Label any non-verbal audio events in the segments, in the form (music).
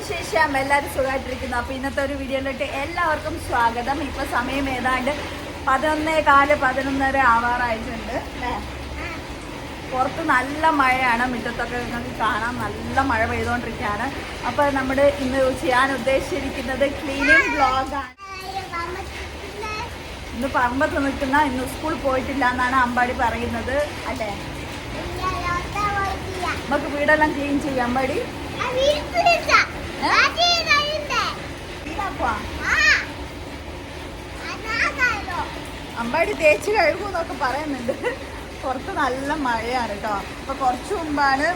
വിശേഷം? എല്ലാവരും സുഖമായിട്ടിരിക്കുന്നു. അപ്പോൾ ഇന്നത്തെ ഒരു വീഡിയോയിലോട്ട് എല്ലാവർക്കും സ്വാഗതം. ഇപ്പോൾ സമയം ഏതാണ്ട് പതിനൊന്നേ കാൽ പതിനൊന്നര ആവാറായിട്ടുണ്ട്. പുറത്ത് നല്ല മഴയാണ് മുറ്റത്തൊക്കെ നിങ്ങൾക്ക് കാണാം നല്ല മഴ പെയ്തുകൊണ്ടിരിക്കുകയാണ്. അപ്പോൾ നമ്മുടെ ഇന്ന് ചെയ്യാൻ ഉദ്ദേശിച്ചിരിക്കുന്നത് ക്ലീനിങ് ബ്ലോഗാണ് ഇന്ന് പറമ്പത്ത് നിൽക്കുന്ന ഇന്ന് സ്കൂൾ പോയിട്ടില്ല എന്നാണ് അമ്പാടി പറയുന്നത് അല്ലേ? നമുക്ക് വീടെല്ലാം ക്ലീൻ ചെയ്യാം അമ്പാടി. അമ്പാടി തേച്ച് കഴുകുമെന്നൊക്കെ പറയുന്നുണ്ട്. പുറത്ത് നല്ല മഴയാണ് കേട്ടോ അപ്പോൾ കുറച്ച് മുമ്പാണ്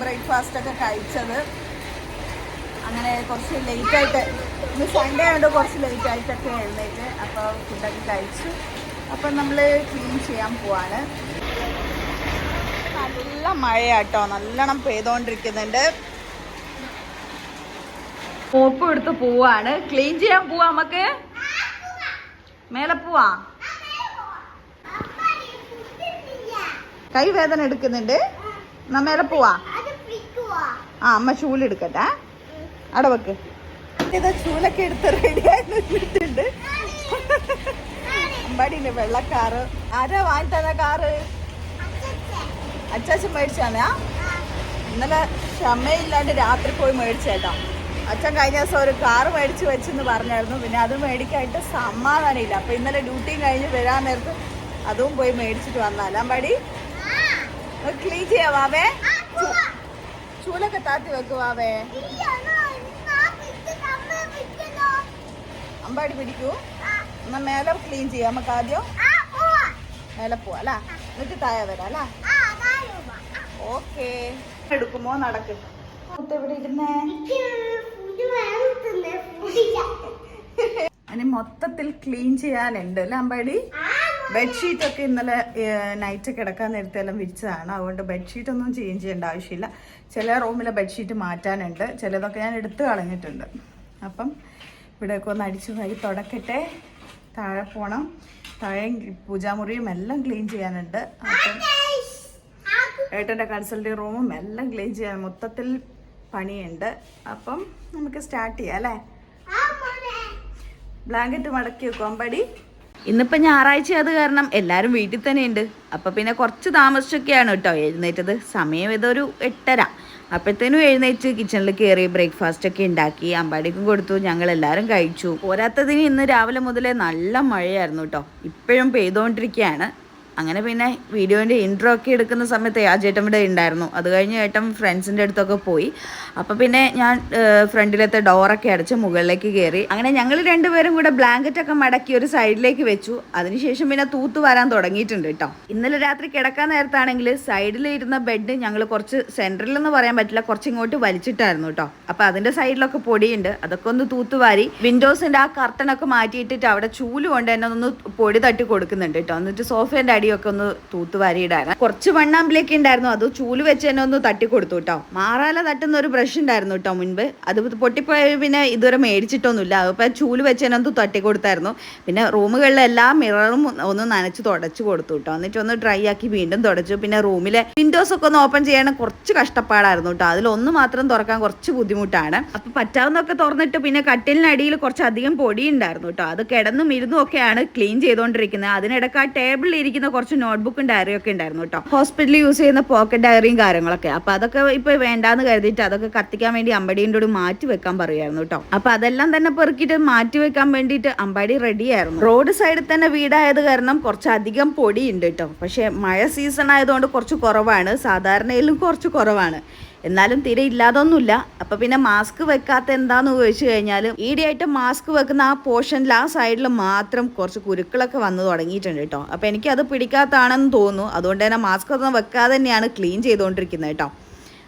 ബ്രേക്ക്ഫാസ്റ്റ് ഒക്കെ കഴിച്ചത്. അങ്ങനെ കുറച്ച് ലേറ്റായിട്ട് ഇന്ന് സൺഡേ ആയതുകൊണ്ട് കുറച്ച് ലേറ്റ് ആയിട്ടൊക്കെ എഴുന്നേറ്റ് അപ്പോൾ ഫുഡൊക്കെ കഴിച്ചു. അപ്പം നമ്മൾ ക്ലീൻ ചെയ്യാൻ പോവാണ്. നല്ല മഴയാട്ടോ. നല്ലോണം പെയ്തോണ്ടിരിക്കുന്നുണ്ട്. മോപ്പ് എടുത്ത് പോവാണ്. ക്ലീൻ ചെയ്യാൻ പോവാ നമുക്ക് മേലെ പോവാ. കൈ വേദന എടുക്കുന്നുണ്ട് മേലെ പോവാ. ആ അമ്മ ചൂലെടുക്കട്ടെ അവിടെ വെക്ക്. ചൂലൊക്കെ എടുത്ത് റെഡിയായി നിന്നിട്ടുണ്ട് അമ്പാടിന്റെ വെള്ളക്കാറ്. ആരാ വാങ്ങി തന്ന കാറ്? അച്ചാച്ചൻ മേടിച്ചാണേ ഇന്നലെ ക്ഷമയില്ലാണ്ട് രാത്രി പോയി മേടിച്ചേട്ടാ. അച്ഛൻ കഴിഞ്ഞ ദിവസം ഒരു കാറ് മേടിച്ച് വെച്ചെന്ന് പറഞ്ഞായിരുന്നു. പിന്നെ അത് മേടിക്കായിട്ട് സമാധാനമില്ല. അപ്പൊ ഇന്നലെ ഡ്യൂട്ടിയും കഴിഞ്ഞ് വരാൻ നേരത്ത് അതും പോയി മേടിച്ചിട്ട് വന്നാലാം പടി ക്ലീൻ ചെയ്യാവാവേ ചൂലൊക്കെ താത്തി വെക്കുവാവേ അമ്പാടി പിടിക്കൂ. എന്നാ മേലെ ക്ലീൻ ചെയ്യാം. നമുക്ക് ആദ്യം മേലെ പോവാ അല്ല? എന്നിട്ട് താഴെ വരാം അല്ല? ഓക്കേ. എടുക്കുമോ? നടക്ക്. ഇവിടെ ഇരുന്നേ? അനി മൊത്തത്തിൽ ക്ലീൻ ചെയ്യാനുണ്ട് അല്ലേ അമ്പാടി? ബെഡ്ഷീറ്റ് ഒക്കെ ഇന്നലെ നൈറ്റ് കിടക്കാൻ നേരത്തെല്ലാം വിരിച്ചതാണ്. അതുകൊണ്ട് ബെഡ്ഷീറ്റ് ഒന്നും ചേഞ്ച് ചെയ്യേണ്ട ആവശ്യമില്ല. ചില റൂമിലെ ബെഡ്ഷീറ്റ് മാറ്റാനുണ്ട്. ചിലതൊക്കെ ഞാൻ എടുത്തു കളഞ്ഞിട്ടുണ്ട്. അപ്പം ഇവിടെയൊക്കെ ഒന്ന് അടിച്ചു വാരി തുടക്കട്ടെ. താഴെ പോണം. താഴെ പൂജാമുറിയും എല്ലാം ക്ലീൻ ചെയ്യാനുണ്ട്. അപ്പം ഏട്ടന്റെ കൺസൾട്ടിങ് റൂമും എല്ലാം ക്ലീൻ ചെയ്യാൻ മൊത്തത്തിൽ പണിയുണ്ട്. അപ്പം നമുക്ക് സ്റ്റാർട്ട് ചെയ്യാം അല്ലേ? ബ്ലാങ്കറ്റ് മടക്കി വെക്കും അമ്പടി. ഇന്നിപ്പോ ഞായറാഴ്ച അത് കാരണം എല്ലാവരും വീട്ടിൽ തന്നെ ഉണ്ട് അപ്പോൾ പിന്നെ കുറച്ച് താമസിച്ചൊക്കെയാണ് കേട്ടോ എഴുന്നേറ്റത്. സമയം ഇതൊരു എട്ടര. അപ്പോഴത്തേനും എഴുന്നേറ്റ് കിച്ചണിൽ കയറി ബ്രേക്ക്ഫാസ്റ്റ് ഒക്കെ ഉണ്ടാക്കി അമ്പാടിക്കും കൊടുത്തു. ഞങ്ങൾ എല്ലാവരും കഴിച്ചു. പോരാത്തതിന് ഇന്ന് രാവിലെ മുതലേ നല്ല മഴയായിരുന്നു കേട്ടോ. ഇപ്പോഴും പെയ്തുകൊണ്ടിരിക്കുകയാണ് അങ്ങനെ പിന്നെ വീഡിയോന്റെ ഇൻട്രോ ഒക്കെ എടുക്കുന്ന സമയത്ത് ആ ചേട്ടൻ ഇവിടെ ഉണ്ടായിരുന്നു. അത് കഴിഞ്ഞ് ഏട്ടൻ ഫ്രണ്ട്സിന്റെ അടുത്തൊക്കെ പോയി. അപ്പോൾ പിന്നെ ഞാൻ ഫ്രണ്ടിലത്തെ ഡോറൊക്കെ അടച്ച് മുകളിലേക്ക് കയറി അങ്ങനെ ഞങ്ങൾ രണ്ടുപേരും കൂടെ ബ്ലാങ്കറ്റൊക്കെ മടക്കി ഒരു സൈഡിലേക്ക് വെച്ചു. അതിനുശേഷം പിന്നെ തൂത്ത് വരാൻ തുടങ്ങിയിട്ടുണ്ട് കേട്ടോ ഇന്നലെ രാത്രി കിടക്കാൻ നേരത്താണെങ്കിൽ സൈഡിൽ ഇരുന്ന ബെഡ് ഞങ്ങൾ കുറച്ച് സെന്ററിൽ എന്ന് പറയാൻ പറ്റില്ല കുറച്ച് ഇങ്ങോട്ട് വലിച്ചിട്ടായിരുന്നു കേട്ടോ അപ്പോൾ അതിന്റെ സൈഡിലൊക്കെ പൊടിയുണ്ട്. അതൊക്കെ ഒന്ന് തൂത്തുവാരി വിൻഡോസിന്റെ ആ കർട്ടനൊക്കെ മാറ്റിയിട്ടിട്ട് അവിടെ ചൂൽ കൊണ്ട് തന്നെ ഒന്ന് പൊടി തട്ടി കൊടുക്കുന്നുണ്ട് കേട്ടോ എന്നിട്ട് സോഫേന്റെ അടിയൊക്കെ ഒന്ന് തൂത്തുവാരി ഇടാൻ കുറച്ച് വണ്ണാമ്പിലേക്ക് ഉണ്ടായിരുന്നു. അത് ചൂൽ വെച്ച് തന്നെ ഒന്ന് തട്ടി കൊടുത്തു കേട്ടോ മാറാല തട്ടുന്ന ഒരു ബ്രഷ് ഉണ്ടായിരുന്നു കേട്ടോ മുൻപ്. അത് പൊട്ടിപ്പോയ പിന്നെ ഇതുവരെ മേടിച്ചിട്ടൊന്നുമില്ല. അപ്പോൾ ചൂൽ വെച്ച് തന്നെ ഒന്ന് തട്ടി കൊടുത്തായിരുന്നു പിന്നെ റൂമുകളിലെ എല്ലാ മിററും ഒന്ന് നനച്ച് തുടച്ചു കൊടുത്തു കേട്ടോ എന്നിട്ട് ഒന്ന് ഡ്രൈ ആക്കി വീണ്ടും തുടച്ചു. പിന്നെ റൂമിലെ വിൻഡോസ് ഒക്കെ ഒന്ന് ഓപ്പൺ ചെയ്യാൻ കുറച്ച് കഷ്ടപ്പാടായിരുന്നു കേട്ടോ അതിലൊന്ന് മാത്രം തുറക്കാൻ കുറച്ച് ബുദ്ധിമുട്ടാണ്. അപ്പൊ പറ്റാവുന്നൊക്കെ തുറന്നിട്ട് പിന്നെ കട്ടിലിനടിയിൽ കുറച്ച് അധികം പൊടി ഉണ്ടായിരുന്നു കേട്ടോ അത് കിടന്നും ഇരുന്നും ഒക്കെയാണ് ക്ലീൻ ചെയ്തുകൊണ്ടിരിക്കുന്നത് അതിനിടക്ക് ആ ടേബിളിൽ ഇരിക്കുന്ന കുറച്ച് നോട്ട്ബുക്കും ഡയറിയും ഒക്കെ ഉണ്ടായിരുന്നു കേട്ടോ. ഹോസ്പിറ്റലിൽ യൂസ് ചെയ്യുന്ന പോക്കറ്റ് ഡയറിയും കാര്യങ്ങളൊക്കെ. അപ്പൊ അതൊക്കെ ഇപ്പൊ വേണ്ടാന്ന് കരുതിയിട്ട് അതൊക്കെ കത്തിക്കാൻ വേണ്ടി അമ്പടീന്റെ കൂടി മാറ്റി വെക്കാൻ പറയുമായിരുന്നു കേട്ടോ. അപ്പൊ അതെല്ലാം തന്നെ പെറുക്കിയിട്ട് മാറ്റി വെക്കാൻ വേണ്ടിയിട്ട് അമ്പാടി റെഡി ആയിരുന്നു. റോഡ് സൈഡിൽ തന്നെ വീടായത് കാരണം കുറച്ചധികം പൊടി ഉണ്ട് കേട്ടോ. പക്ഷെ മഴ സീസൺ ആയതുകൊണ്ട് കുറച്ച് കുറവാണ്. സാധാരണയിലും കുറച്ച് കുറവാണ്. എന്നാലും തീരെ ഇല്ലാതൊന്നുമില്ല. അപ്പൊ പിന്നെ മാസ്ക് വെക്കാത്ത എന്താന്ന് ചോദിച്ചു കഴിഞ്ഞാൽ ഈടെയായിട്ട് മാസ്ക് വെക്കുന്ന ആ പോർഷനിൽ ആ സൈഡിൽ മാത്രം കുറച്ച് കുരുക്കളൊക്കെ വന്നു തുടങ്ങിയിട്ടുണ്ട് കേട്ടോ അപ്പൊ അത് പിടിക്കാത്താണെന്ന് തോന്നുന്നു. അതുകൊണ്ട് തന്നെ മാസ്ക് ഒന്നും വെക്കാതെ തന്നെയാണ് ക്ലീൻ ചെയ്തുകൊണ്ടിരിക്കുന്നത് കേട്ടോ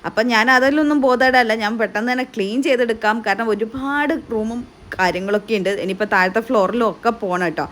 അപ്പം ഞാൻ അതിലൊന്നും ബോധേടല്ല ഞാൻ പെട്ടെന്ന് തന്നെ ക്ലീൻ ചെയ്തെടുക്കാം. കാരണം ഒരുപാട് റൂമും കാര്യങ്ങളൊക്കെ ഉണ്ട്. ഇനിയിപ്പോൾ താഴത്തെ ഫ്ലോറിലും ഒക്കെ പോകണം കേട്ടോ.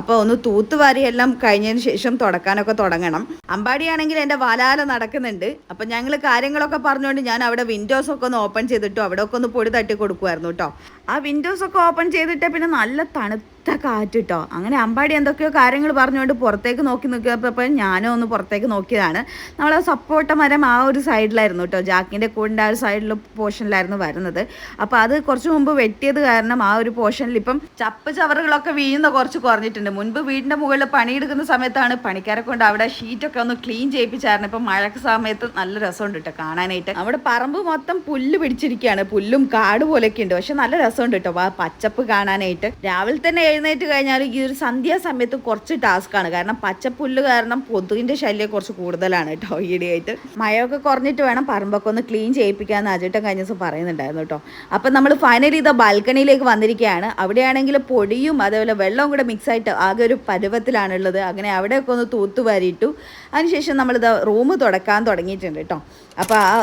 അപ്പോൾ ഒന്ന് തൂത്തുവാരി എല്ലാം കഴിഞ്ഞതിന് ശേഷം തുടക്കാനൊക്കെ തുടങ്ങണം. അമ്പാടിയാണെങ്കിൽ എന്റെ വാലാല നടക്കുന്നുണ്ട്. അപ്പോൾ ഞങ്ങൾ കാര്യങ്ങളൊക്കെ പറഞ്ഞുകൊണ്ട് ഞാൻ അവിടെ വിൻഡോസ് ഒക്കെ ഒന്ന് ഓപ്പൺ ചെയ്തിട്ടു അവിടെ ഒക്കെ ഒന്ന് പൊടി തട്ടി കൊടുക്കുമായിരുന്നു കേട്ടോ. ആ വിൻഡോസ് ഒക്കെ ഓപ്പൺ ചെയ്തിട്ട് പിന്നെ നല്ല തണുത്ത കാറ്റ് കേട്ടോ അങ്ങനെ അമ്പാടി എന്തൊക്കെയോ കാര്യങ്ങൾ പറഞ്ഞുകൊണ്ട് പുറത്തേക്ക് നോക്കി നോക്കിയപ്പോൾ ഞാനും ഒന്ന് പുറത്തേക്ക് നോക്കിയതാണ്. നമ്മൾ ആ സപ്പോട്ട മരം ആ ഒരു സൈഡിലായിരുന്നു കേട്ടോ ജാക്കിന്റെ കൂടിന്റെ ആ ഒരു സൈഡിൽ പോർഷനിലായിരുന്നു വരുന്നത്. അപ്പോൾ അത് കുറച്ച് മുമ്പ് വെട്ടിയത് കാരണം ആ ഒരു പോർഷനിൽ ഇപ്പം ചപ്പ് ചവറുകളൊക്കെ വീഴുന്ന കുറച്ച് കുറഞ്ഞിട്ടുണ്ട്. മുൻപ് വീടിന്റെ മുകളിൽ പണിയെടുക്കുന്ന സമയത്താണ് പണിക്കാരെ കൊണ്ട് അവിടെ ഷീറ്റൊക്കെ ഒന്ന് ക്ലീൻ ചെയ്യിപ്പിച്ചായിരുന്നു. ഇപ്പം മഴക്ക് സമയത്ത് നല്ല രസമുണ്ട് കേട്ടോ കാണാനായിട്ട്. അവിടെ പറമ്പ് മൊത്തം പുല്ല് പിടിച്ചിരിക്കുകയാണ്. പുല്ലും കാട് പോലെയൊക്കെ ഉണ്ട് പക്ഷെ നല്ല രസമുണ്ട് കേട്ടോ. ആ പച്ചപ്പ് കാണാനായിട്ട്. രാവിലെ തന്നെ എഴുന്നേറ്റ് കഴിഞ്ഞാൽ ഈ ഒരു സന്ധ്യാസമയത്ത് കുറച്ച് ടാസ്ക്കാണ് കാരണം പച്ചപ്പുല്ല് കാരണം പൊതുവിന്റെ ശല്യം കുറച്ച് കൂടുതലാണ് കേട്ടോ ഈയിടെയായിട്ട്. മഴയൊക്കെ കുറഞ്ഞിട്ട് വേണം പറമ്പൊക്കെ ഒന്ന് ക്ലീൻ ചെയ്യിപ്പിക്കാമെന്ന് അജിട്ടൻ കഴിഞ്ഞ ദിവസം പറയുന്നുണ്ടായിരുന്നു കേട്ടോ. അപ്പം നമ്മൾ ഫൈനലി ഇതാ ബാൽക്കണിയിലേക്ക് വന്നിരിക്കുകയാണ്. അവിടെയാണെങ്കിൽ പൊടിയും അതേപോലെ വെള്ളവും കൂടെ മിക്സ് ആയിട്ട് ആകെ ഒരു പരുവത്തിലാണുള്ളത്. അങ്ങനെ അവിടെയൊക്കെ ഒന്ന് തൂത്തുവാരിയിട്ടു അതിനുശേഷം നമ്മളിത് റൂം തുടക്കാൻ തുടങ്ങിയിട്ടുണ്ട് കേട്ടോ. അപ്പോൾ ആ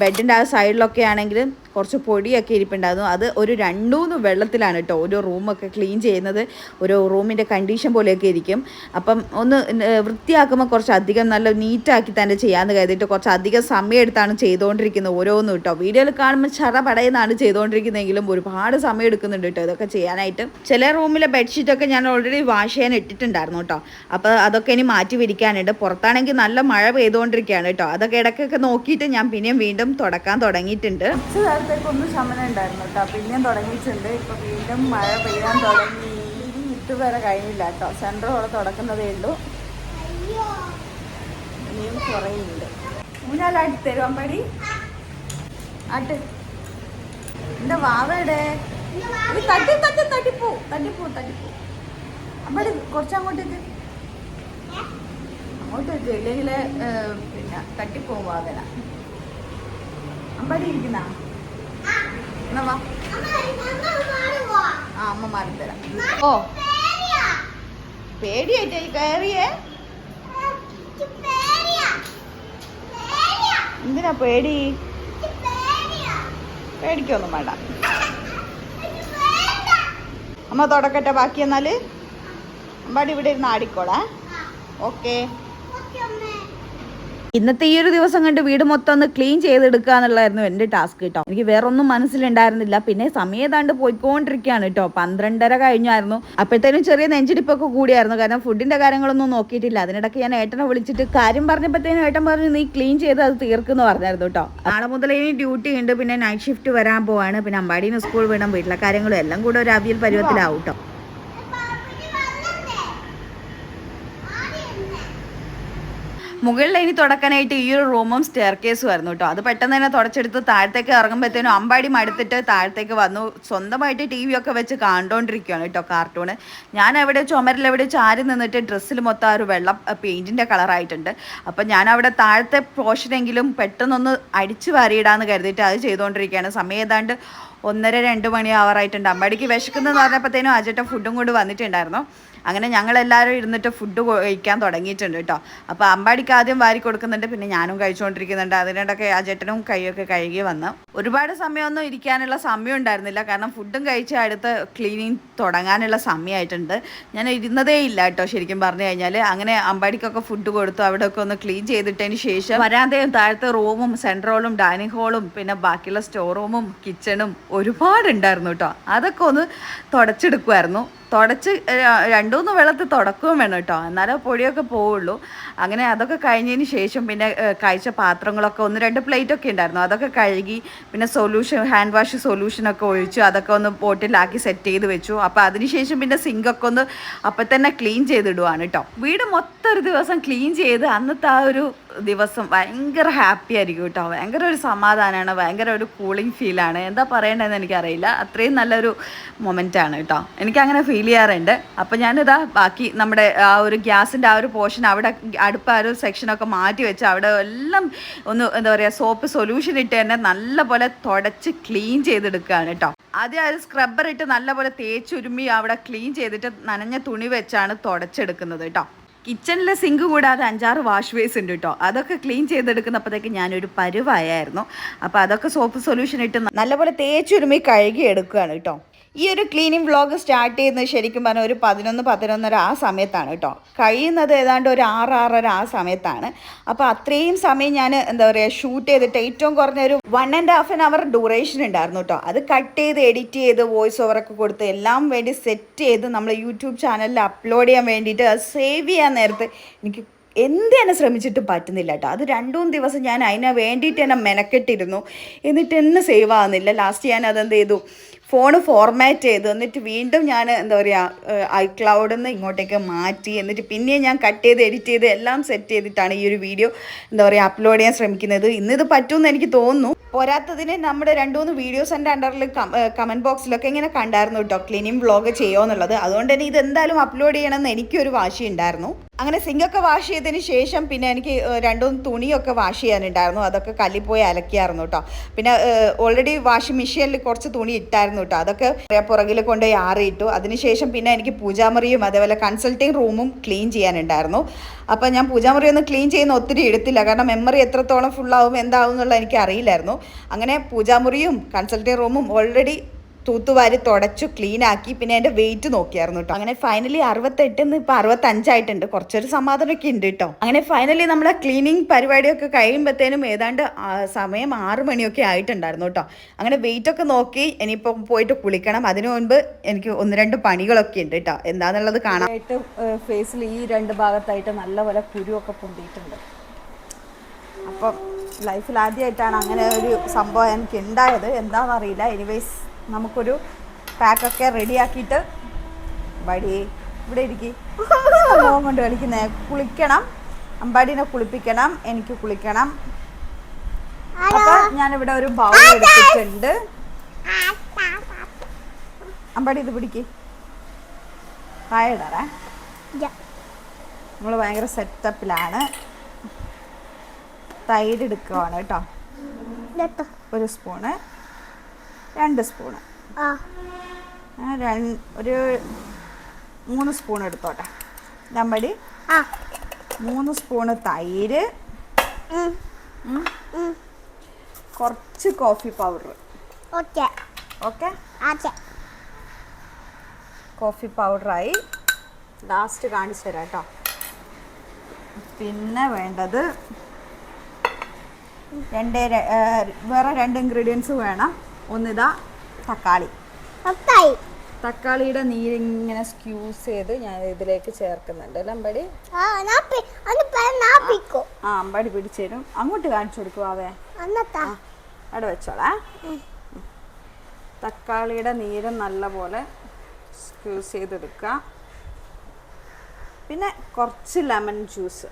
ബെഡിന്റെ ആ സൈഡിലൊക്കെ ആണെങ്കിൽ കുറച്ച് പൊടിയൊക്കെ ഇരിപ്പുണ്ടായിരുന്നു. അത് ഒരു രണ്ടൂന്ന് വെള്ളത്തിലാണ് കേട്ടോ ഒരു റൂമൊക്കെ ക്ലീൻ ചെയ്യുന്നത്. ഒരു റൂമിന്റെ കണ്ടീഷൻ പോലെയൊക്കെ ഇരിക്കും. അപ്പം ഒന്ന് വൃത്തിയാക്കുമ്പോൾ കുറച്ച് അധികം നല്ല നീറ്റാക്കി തന്നെ ചെയ്യാമെന്ന് കരുതിയിട്ട് കുറച്ച് അധികം സമയം എടുത്താണ് ചെയ്തുകൊണ്ടിരിക്കുന്നത് ഓരോന്നും കേട്ടോ. വീഡിയോയിൽ കാണുമ്പോൾ ചറ പടയെന്നാണ് ചെയ്തുകൊണ്ടിരിക്കുന്നതെങ്കിലും ഒരുപാട് സമയം എടുക്കുന്നുണ്ട് കേട്ടോ ഇതൊക്കെ ചെയ്യാനായിട്ട്. ചില റൂമിലെ ബെഡ്ഷീറ്റൊക്കെ ഞാൻ ഓൾറെഡി വാഷ് ചെയ്യാൻ ഇട്ടിട്ടുണ്ടായിരുന്നു കേട്ടോ. അപ്പോൾ അതൊക്കെ ഇനി മാറ്റി വിരിക്കാനുണ്ട്. പുറത്താണെങ്കിൽ നല്ല മഴ പെയ്തുകൊണ്ടിരിക്കുകയാണ് കേട്ടോ. അതൊക്കെ ഇടയ്ക്കൊക്കെ നോക്കിയിട്ട് ഞാൻ പിന്നെയും വീണ്ടും തുടക്കാൻ തുടങ്ങിയിട്ടുണ്ട്. നേരത്തേക്ക് ശമനം ഉണ്ടായിരുന്നു കേട്ടോ. പിന്നെയും തുടങ്ങിയിട്ടുണ്ട്. ഇപ്പോൾ വീണ്ടും മഴ പെയ്യാൻ തുടങ്ങി. ഇനി ഇതുവരെ കഴിഞ്ഞില്ല കേട്ടോ. സെന്റർ അവിടെ തുടക്കുന്നതേ ഉള്ളൂ. ഇനിയും കുറയുന്നുണ്ട്. ഊഞ്ഞാലാട്ടി തരും അമ്പടി? ആട്ട്. എന്റെ വാവയുടെ തട്ടി തട്ടി തട്ടിപ്പോ. തട്ടിപ്പോ തട്ടിപ്പോ. അമ്പടി കുറച്ചങ്ങോട്ടേക്ക് അങ്ങോട്ട് വെച്ചു ഇല്ലെങ്കിൽ പിന്നെ തട്ടിപ്പോവും വാവന. അമ്പടി ഇരിക്കുന്ന? എന്നാ ആ അമ്മ മാറിത്തരാം. ഓ. പേടിയായിട്ട് കയറിയേ? എന്തിനാ പേടി? പേടിക്കൊന്നും വേണ്ട. അമ്മ തുടക്കട്ടെ ബാക്കി എന്നാൽ? അമ്പാടി ഇവിടെ ഇരുന്ന് ആടിക്കോളാ. ഓക്കേ. ഇന്നത്തെ ഈ ഒരു ദിവസം കണ്ട് വീട് മൊത്തം ഒന്ന് ക്ലീൻ ചെയ്തെടുക്കുക എന്നുള്ളതായിരുന്നു എന്റെ ടാസ്ക് കേട്ടോ എനിക്ക് വേറെ ഒന്നും മനസ്സിലുണ്ടായിരുന്നില്ല. പിന്നെ സമയതാണ്ട് പോയിക്കൊണ്ടിരിക്കുകയാണ് കേട്ടോ പന്ത്രണ്ടര കഴിഞ്ഞായിരുന്നു. അപ്പോഴത്തേനും ചെറിയ നെഞ്ചിടിപ്പൊക്കെ കൂടിയായിരുന്നു. കാരണം ഫുഡിന്റെ കാര്യങ്ങളൊന്നും നോക്കിയിട്ടില്ല. അതിനിടയ്ക്ക് ഞാൻ ഏട്ടനെ വിളിച്ചിട്ട് കാര്യം പറഞ്ഞപ്പോഴത്തേനും ഏട്ടൻ പറഞ്ഞു നീ ക്ലീൻ ചെയ്ത് അത് തീർക്കുന്നു പറഞ്ഞായിരുന്നു കേട്ടോ നാളെ മുതൽ ഇനി ഡ്യൂട്ടി ഉണ്ട്. പിന്നെ നൈറ്റ് ഷിഫ്റ്റ് വരാൻ പോവാണ്. പിന്നെ അമ്പാടീന് സ്കൂൾ വീണം വീട്ടിലെ കാര്യങ്ങളും എല്ലാം കൂടെ ഒരു അവിയൽ പരുവത്തിലാവും കേട്ടോ മുകളിൽ ഇനി തുടക്കാനായിട്ട് ഈ ഒരു റൂമും സ്റ്റെയർ കേസും ആയിരുന്നു കേട്ടോ. അത് പെട്ടെന്ന് തന്നെ തുടച്ചെടുത്ത് താഴത്തേക്ക് ഇറങ്ങുമ്പോഴത്തേനും അമ്പാടി മടുത്തിട്ട് താഴത്തേക്ക് വന്നു. സ്വന്തമായിട്ട് ടി വി ഒക്കെ വെച്ച് കണ്ടുകൊണ്ടിരിക്കുകയാണ് കേട്ടോ കാർട്ടൂണ് ഞാൻ അവിടെ ചുമരിൽ എവിടെ ചാരി നിന്നിട്ട് ഡ്രസ്സിൽ മൊത്തം ആ ഒരു വെള്ളം പെയിന്റിന്റെ കളറായിട്ടുണ്ട് അപ്പം ഞാൻ അവിടെ താഴത്തെ പോർഷനെങ്കിലും പെട്ടെന്നൊന്ന് അടിച്ചു വാരിയിടാന്ന് കരുതിയിട്ട് അത് ചെയ്തുകൊണ്ടിരിക്കുകയാണ് സമയം ഏതാണ്ട് ഒന്നര രണ്ട് മണി ആവറായിട്ടുണ്ട് അമ്പാടിക്ക് വിശക്കുന്നെന്ന് പറഞ്ഞപ്പോഴത്തേനും അജട്ട ഫുഡും കൊണ്ട് വന്നിട്ടുണ്ടായിരുന്നു. അങ്ങനെ ഞങ്ങളെല്ലാവരും ഇരുന്നിട്ട് ഫുഡ് കഴിക്കാൻ തുടങ്ങിയിട്ടുണ്ട് കേട്ടോ. അപ്പോൾ അമ്പാടിക്ക് ആദ്യം വാരി കൊടുക്കുന്നുണ്ട് പിന്നെ ഞാനും കഴിച്ചുകൊണ്ടിരിക്കുന്നുണ്ട്. അതിനിടയ്ക്ക് ആ ചേട്ടനും കൈയൊക്കെ കഴുകി വന്ന് ഒരുപാട് സമയമൊന്നും ഇരിക്കാനുള്ള സമയം ഉണ്ടായിരുന്നില്ല. കാരണം ഫുഡും കഴിച്ച് അടുത്ത് ക്ലീനിങ് തുടങ്ങാനുള്ള സമയമായിട്ടുണ്ട്. ഞാൻ ഇരുന്നതേ ഇല്ല കേട്ടോ ശരിക്കും പറഞ്ഞു കഴിഞ്ഞാൽ അങ്ങനെ അമ്പാടിക്കൊക്കെ ഫുഡ് കൊടുത്തു അവിടെയൊക്കെ ഒന്ന് ക്ലീൻ ചെയ്തിട്ടതിന് ശേഷം വരാതെയും താഴത്തെ റൂമും സെൻട്രോളും ഡൈനിങ് ഹോളും പിന്നെ ബാക്കിയുള്ള സ്റ്റോർ റൂമും കിച്ചണും ഒരുപാടുണ്ടായിരുന്നു കേട്ടോ. അതൊക്കെ ഒന്ന് തുടച്ചെടുക്കുമായിരുന്നു തുടച്ച് രണ്ടു മൂന്ന് വെള്ളത്തിൽ തുടക്കുകയും വേണം കേട്ടോ. എന്നാലേ പൊടിയൊക്കെ പോവുള്ളൂ. അങ്ങനെ അതൊക്കെ കഴിഞ്ഞതിന് ശേഷം പിന്നെ കഴിച്ച പാത്രങ്ങളൊക്കെ ഒന്ന് രണ്ട് പ്ലേറ്റൊക്കെ ഉണ്ടായിരുന്നു. അതൊക്കെ കഴുകി പിന്നെ സൊല്യൂഷൻ ഹാൻഡ് വാഷ് സൊല്യൂഷനൊക്കെ ഒഴിച്ചു അതൊക്കെ ഒന്ന് പോട്ടിലാക്കി സെറ്റ് ചെയ്ത് വെച്ചു. അപ്പോൾ അതിനുശേഷം പിന്നെ സിങ്കൊക്കെ ഒന്ന് അപ്പം തന്നെ ക്ലീൻ ചെയ്തിടുവാണ് കേട്ടോ. വീട് മൊത്തം ഒരു ദിവസം ക്ലീൻ ചെയ്ത് അന്നത്തെ ആ ഒരു ദിവസം ഭയങ്കര ഹാപ്പി ആയിരിക്കും കേട്ടോ. ഭയങ്കര ഒരു സമാധാനമാണ് ഭയങ്കര ഒരു കൂളിംഗ് ഫീലാണ് എന്താ പറയേണ്ടതെന്ന് എനിക്കറിയില്ല. അത്രയും നല്ലൊരു മൊമെന്റ് ആണ് കേട്ടോ. എനിക്കങ്ങനെ ഫീൽ ചെയ്യാറുണ്ട്. അപ്പം ഞാനിതാ ബാക്കി നമ്മുടെ ആ ഒരു ഗ്യാസിന്റെ ആ ഒരു പോർഷൻ അവിടെ അടുപ്പ് ആ ഒരു സെക്ഷനൊക്കെ മാറ്റി വെച്ച് അവിടെ എല്ലാം ഒന്ന് എന്താ പറയുക സോപ്പ് സൊല്യൂഷൻ ഇട്ട് തന്നെ നല്ലപോലെ തുടച്ച് ക്ലീൻ ചെയ്തെടുക്കുകയാണ് കേട്ടോ. ആദ്യം ആ ഒരു സ്ക്രബ്ബർ ഇട്ട് നല്ലപോലെ തേച്ചുരുമി അവിടെ ക്ലീൻ ചെയ്തിട്ട് നനഞ്ഞ തുണി വെച്ചാണ് തുടച്ചെടുക്കുന്നത് കേട്ടോ. കിച്ചണിലെ സിങ്ക് കൂടാതെ അഞ്ചാറ് വാഷ് ബേസ് ഉണ്ട് കേട്ടോ അതൊക്കെ ക്ലീൻ ചെയ്തെടുക്കുന്നപ്പോഴത്തേക്ക് ഞാനൊരു പരുവായായിരുന്നു. അപ്പോൾ അതൊക്കെ സോപ്പ് സൊല്യൂഷൻ ഇട്ട് നല്ലപോലെ തേച്ചുരുമി കഴുകി എടുക്കുകയാണ് കേട്ടോ ഈ ഒരു ക്ലീനിങ് വ്ളോഗ് സ്റ്റാർട്ട് ചെയ്യുന്നത് ശരിക്കും പറഞ്ഞാൽ ഒരു പതിനൊന്ന് പതിനൊന്നര ആ സമയത്താണ് കേട്ടോ. കഴിയുന്നത് ഏതാണ്ട് ഒരു ആറ് ആറര ആ സമയത്താണ്. അപ്പോൾ അത്രയും സമയം ഞാൻ എന്താ പറയുക ഷൂട്ട് ചെയ്തിട്ട് ഏറ്റവും കുറഞ്ഞ ഒരു one and half an hour duration ഉണ്ടായിരുന്നു കേട്ടോ. അത് കട്ട് ചെയ്ത് എഡിറ്റ് ചെയ്ത് വോയിസ് ഓവറൊക്കെ കൊടുത്ത് എല്ലാം വേണ്ടി സെറ്റ് ചെയ്ത് നമ്മൾ യൂട്യൂബ് ചാനലിൽ അപ്ലോഡ് ചെയ്യാൻ വേണ്ടിയിട്ട് സേവ് ചെയ്യാൻ നേരത്ത് എനിക്ക് എന്ത് തന്നെ ശ്രമിച്ചിട്ടും പറ്റുന്നില്ല കേട്ടോ അത് രണ്ടും ദിവസം ഞാൻ അതിനെ വേണ്ടിയിട്ട് തന്നെ മെനക്കെട്ടിരുന്നു. എന്നിട്ട് എന്നെ സേവ് ആവുന്നില്ല. ലാസ്റ്റ് ഞാൻ അതെന്ത് ചെയ്തു? ഫോൺ ഫോർമാറ്റ് ചെയ്തു. എന്നിട്ട് വീണ്ടും ഞാൻ എന്താ പറയുക ഐ ക്ലൗഡിൽ നിന്ന് ഇങ്ങോട്ടേക്ക് മാറ്റി. എന്നിട്ട് പിന്നെയും ഞാൻ കട്ട് ചെയ്ത് എഡിറ്റ് ചെയ്ത് എല്ലാം സെറ്റ് ചെയ്തിട്ടാണ് ഈ ഒരു വീഡിയോ എന്താ പറയുക അപ്ലോഡ് ചെയ്യാൻ ശ്രമിക്കുന്നത്. ഇന്നിത് പറ്റുമെന്ന് എനിക്ക് തോന്നുന്നു. പോരാത്തതിന് നമ്മുടെ രണ്ട് മൂന്ന് വീഡിയോസ് എന്റെ അണ്ടറിൽ കമന്റ് ബോക്സിലൊക്കെ ഇങ്ങനെ കണ്ടായിരുന്നു കേട്ടോ ക്ലീനിങ് വ്ളോഗ് ചെയ്യുമോ എന്നുള്ളത്. അതുകൊണ്ട് തന്നെ ഇത് എന്തായാലും അപ്ലോഡ് ചെയ്യണമെന്ന് എനിക്കൊരു വാശി ഉണ്ടായിരുന്നു അങ്ങനെ സിങ്കൊക്കെ വാഷ് ചെയ്തതിന് ശേഷം പിന്നെ എനിക്ക് രണ്ടും തുണിയൊക്കെ വാഷ് ചെയ്യാനുണ്ടായിരുന്നു. അതൊക്കെ കല്ലിൽ പോയി അലക്കിയായിരുന്നു കേട്ടോ പിന്നെ ഓൾറെഡി വാഷിംഗ് മെഷീനിൽ കുറച്ച് തുണി ഇട്ടായിരുന്നു കേട്ടോ അതൊക്കെ പുറകിൽ കൊണ്ടുപോയി ആറിയിട്ടു. അതിനുശേഷം പിന്നെ എനിക്ക് പൂജാമുറിയും അതേപോലെ കൺസൾട്ടിങ് റൂമും ക്ലീൻ ചെയ്യാനുണ്ടായിരുന്നു. അപ്പം ഞാൻ പൂജാമുറി ഒന്ന് ക്ലീൻ ചെയ്യുന്ന ഒത്തിരി എടുത്തില്ല. കാരണം മെമ്മറി എത്രത്തോളം ഫുള്ളാവും എന്താവും എന്നുള്ളത് എനിക്ക് അറിയില്ലായിരുന്നു അങ്ങനെ പൂജാമുറിയും കൺസൾട്ടിങ് റൂമും ഓൾറെഡി തൂത്തുവാരി തുടച്ചു ക്ലീൻ ആക്കി പിന്നെ എന്റെ വെയിറ്റ് നോക്കിയായിരുന്നു കേട്ടോ അങ്ങനെ ഫൈനലി അറുപത്തെട്ടിന്ന് ഇപ്പം അറുപത്തഞ്ചായിട്ടുണ്ട്. കുറച്ചൊരു സമാധാനമൊക്കെ ഉണ്ട് കേട്ടോ അങ്ങനെ ഫൈനലി നമ്മളെ ക്ലീനിങ് പരിപാടിയൊക്കെ കഴിയുമ്പോഴത്തേനും ഏതാണ്ട് സമയം ആറ് മണിയൊക്കെ ആയിട്ടുണ്ടായിരുന്നു കേട്ടോ അങ്ങനെ വെയിറ്റ് ഒക്കെ നോക്കി ഇനിയിപ്പോ പോയിട്ട് കുളിക്കണം. അതിനു മുൻപ് എനിക്ക് ഒന്ന് രണ്ട് പണികളൊക്കെ ഉണ്ട് കേട്ടോ എന്താന്നുള്ളത് കാണാം. ഫേസിൽ ഈ രണ്ട് ഭാഗത്തായിട്ട് നല്ലപോലെ കുരുവൊക്കെ പൊന്തിയിട്ടുണ്ട്. അപ്പം ലൈഫിൽ ആദ്യമായിട്ടാണ് അങ്ങനെ ഒരു സംഭവം എനിക്ക് ഉണ്ടായത്. എന്താണെന്നറിയില്ല. എനിവേസ് നമുക്കൊരു പാക്കൊക്കെ റെഡിയാക്കിയിട്ട് അമ്പാടി ഇവിടെ ഇരിക്കി. മോൻ കൊണ്ട് കളിക്കുന്നേ. കുളിക്കണം. അമ്പാടിനെ കുളിപ്പിക്കണം. എനിക്ക് കുളിക്കണം. അപ്പൊ ഞാനിവിടെ ഒരു ബൗൾ എടുത്തിട്ടുണ്ട്. അമ്പാടി ഇത് പിടിക്ക്. ഹായ് ഇടാറേ നമ്മൾ ഭയങ്കര സെറ്റപ്പിലാണ് തൈര് എടുക്കുവാണ് കേട്ടോ. ഒരു സ്പൂണ് രണ്ട് സ്പൂണ്. ഒരു മൂന്ന് സ്പൂൺ എടുത്തോട്ടെ. ദമ്പടി മൂന്ന് സ്പൂണ് തൈര്. കുറച്ച് കോഫി പൗഡർ. ഓക്കെ. കോഫി പൗഡറായി. ലാസ്റ്റ് കാണിച്ചു തരാം കേട്ടോ. പിന്നെ വേണ്ടത് രണ്ട് വേറെ രണ്ട് ഇൻഗ്രീഡിയൻസ് വേണം. ഒന്നിതാ തക്കാളി. ഒത്തായി തക്കാളിയുടെ നീരിങ്ങനെ സ്ക്യൂസ് ചെയ്ത് ഞാൻ ഇതിലേക്ക് ചേർക്കുന്നുണ്ട്. അല്ലേ അമ്പടി? ആ അമ്പടി പിടിച്ചേരും. അങ്ങോട്ട് കാണിച്ചു കൊടുക്കുവാവേ അവിടെ വെച്ചോളാ. തക്കാളിയുടെ നീര് നല്ലപോലെ സ്ക്യൂസ് ചെയ്തെടുക്കുക. പിന്നെ കുറച്ച് ലെമൺ ജ്യൂസ്.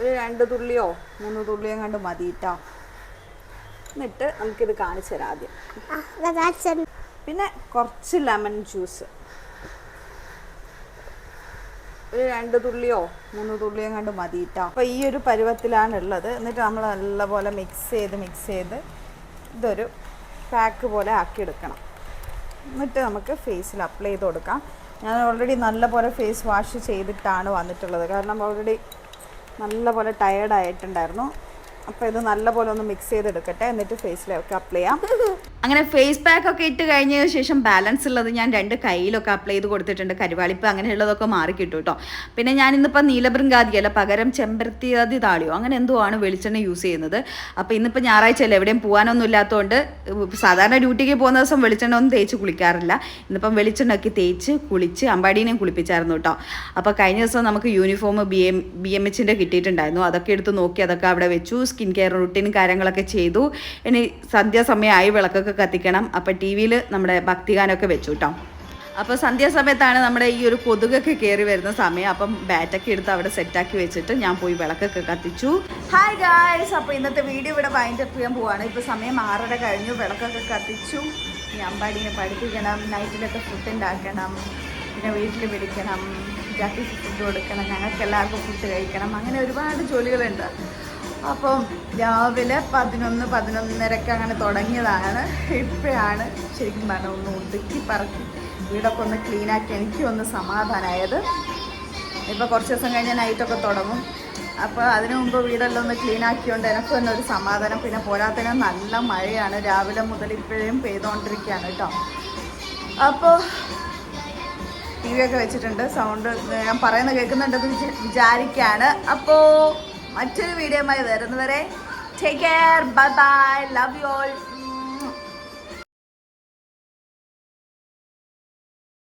ഒരു രണ്ട് തുള്ളിയോ മൂന്ന് തുള്ളിയോ കണ്ട് മതി എന്നിട്ട് നമുക്കിത് കാണിച്ചു തരാം ആദ്യം പിന്നെ കുറച്ച് ലെമൺ ജ്യൂസ്. ഒരു രണ്ട് തുള്ളിയോ മൂന്ന് തുള്ളിയോ കണ്ട് മതി കേട്ടോ അപ്പോൾ ഈ ഒരു പരുവത്തിലാണ് ഉള്ളത് എന്നിട്ട് നമ്മൾ നല്ലപോലെ മിക്സ് ചെയ്ത് മിക്സ് ചെയ്ത് ഇതൊരു പാക്ക് പോലെ ആക്കി എടുക്കണം എന്നിട്ട് നമുക്ക് ഫേസിൽ അപ്ലൈ ചെയ്ത് കൊടുക്കാം. ഞാൻ ഓൾറെഡി നല്ലപോലെ ഫേസ് വാഷ് ചെയ്തിട്ടാണ് വന്നിട്ടുള്ളത്. കാരണം ഓൾറെഡി നല്ലപോലെ ടയേർഡ് ആയിട്ടുണ്ടായിരുന്നു. അപ്പോൾ ഇത് നല്ലപോലെ ഒന്ന് മിക്സ് ചെയ്തെടുക്കട്ടെ. എന്നിട്ട് ഫേസിലേക്ക് അപ്ലൈ ചെയ്യാം. (laughs) അങ്ങനെ ഫേസ് പാക്ക് ഒക്കെ ഇട്ട് കഴിഞ്ഞതിന് ശേഷം ബാലൻസ് ഉള്ളത് ഞാൻ രണ്ട് കയ്യിലൊക്കെ അപ്ലൈ ചെയ്ത് കൊടുത്തിട്ടുണ്ട്. കരുവാളിപ്പ് അങ്ങനെയുള്ളതൊക്കെ മാറി കിട്ടും കേട്ടോ പിന്നെ ഞാൻ ഇന്നിപ്പോൾ നീലബൃങ്കാതിയല്ല പകരം ചെമ്പരത്തിയാതി താളിയോ? അങ്ങനെ എന്തോ ആണ് വെളിച്ചെണ്ണ യൂസ് ചെയ്യുന്നത്? അപ്പോൾ ഇന്നിപ്പോൾ ഞായറാഴ്ച അല്ലേ എവിടെയും പോകാനൊന്നും ഇല്ലാത്തതുകൊണ്ട് സാധാരണ ഡ്യൂട്ടിക്ക് പോകുന്ന ദിവസം വെളിച്ചെണ്ണ ഒന്നും തേച്ച് കുളിക്കാറില്ല. ഇന്നിപ്പം വെളിച്ചെണ്ണ ഒക്കെ തേച്ച് കുളിച്ച് അമ്പാടീനെയും കുളിപ്പിച്ചായിരുന്നു കേട്ടോ അപ്പോൾ കഴിഞ്ഞ ദിവസം നമുക്ക് uniform B M B M എച്ചിന്റെ കിട്ടിയിട്ടുണ്ടായിരുന്നു. അതൊക്കെ എടുത്ത് നോക്കി അതൊക്കെ അവിടെ വെച്ചു. സ്കിൻ കെയർ റുട്ടീൻ കാര്യങ്ങളൊക്കെ ചെയ്തു. ഇനി സന്ധ്യാസമയമായി വിളക്കൊക്കെ കത്തിക്കണം. അപ്പോൾ ടി വിയിൽ നമ്മുടെ ഭക്തിഗാനമൊക്കെ വെച്ചു കേട്ടോ അപ്പോൾ സന്ധ്യാസമയത്താണ് നമ്മുടെ ഈ ഒരു കൊതുകൊക്കെ കയറി വരുന്ന സമയം. അപ്പം ബാറ്റൊക്കെ എടുത്ത് അവിടെ സെറ്റാക്കി വെച്ചിട്ട് ഞാൻ പോയി വിളക്കൊക്കെ കത്തിച്ചു. ഹായ് ഗായ്സ് അപ്പോൾ ഇന്നത്തെ വീഡിയോ ഇവിടെ വൈൻഡ് അപ്പ് ചെയ്യാൻ പോവാണ്. ഇപ്പോൾ സമയം ആറര കഴിഞ്ഞു. വിളക്കൊക്കെ കത്തിച്ചു. ഞാൻ അമ്പാടിനെ പഠിപ്പിക്കണം. നൈറ്റിലൊക്കെ ഫുഡ് ഉണ്ടാക്കണം. പിന്നെ വീട്ടിൽ വിളിക്കണം. ജാക്കി ഫുഡ് കൊടുക്കണം. ഞങ്ങൾക്ക് എല്ലാവർക്കും ഫുഡ് കഴിക്കണം. അങ്ങനെ ഒരുപാട് ജോലികളുണ്ട്. അപ്പം രാവിലെ പതിനൊന്ന് പതിനൊന്നരക്ക് അങ്ങനെ തുടങ്ങിയതാണ്. ഇപ്പോഴാണ് ശരിക്കും പറഞ്ഞാൽ ഒന്ന് ഒതുക്കി പറക്കി വീടൊക്കെ ഒന്ന് ക്ലീനാക്കി എനിക്ക് ഒന്ന് സമാധാനമായത് ഇപ്പോൾ കുറച്ച് ദിവസം കഴിഞ്ഞ് നൈറ്റൊക്കെ തുടങ്ങും. അപ്പോൾ അതിനു മുമ്പ് വീടെല്ലാം ഒന്ന് ക്ലീൻ ആക്കിയോണ്ട് എനിക്ക് തന്നെ ഒരു സമാധാനം. പിന്നെ പോരാത്തതിന് നല്ല മഴയാണ്. രാവിലെ മുതൽ ഇപ്പോഴും പെയ്തുകൊണ്ടിരിക്കുകയാണ് കേട്ടോ. അപ്പോൾ ടി വി ഒക്കെ വെച്ചിട്ടുണ്ട്. സൗണ്ട് ഞാൻ പറയുന്നത് കേൾക്കുന്നുണ്ടെന്ന് വിചാ- വിചാരിക്കുകയാണ് അപ്പോൾ മറ്റൊരു വീഡിയോയുമായി വരുന്നവരെ take care bye bye love you all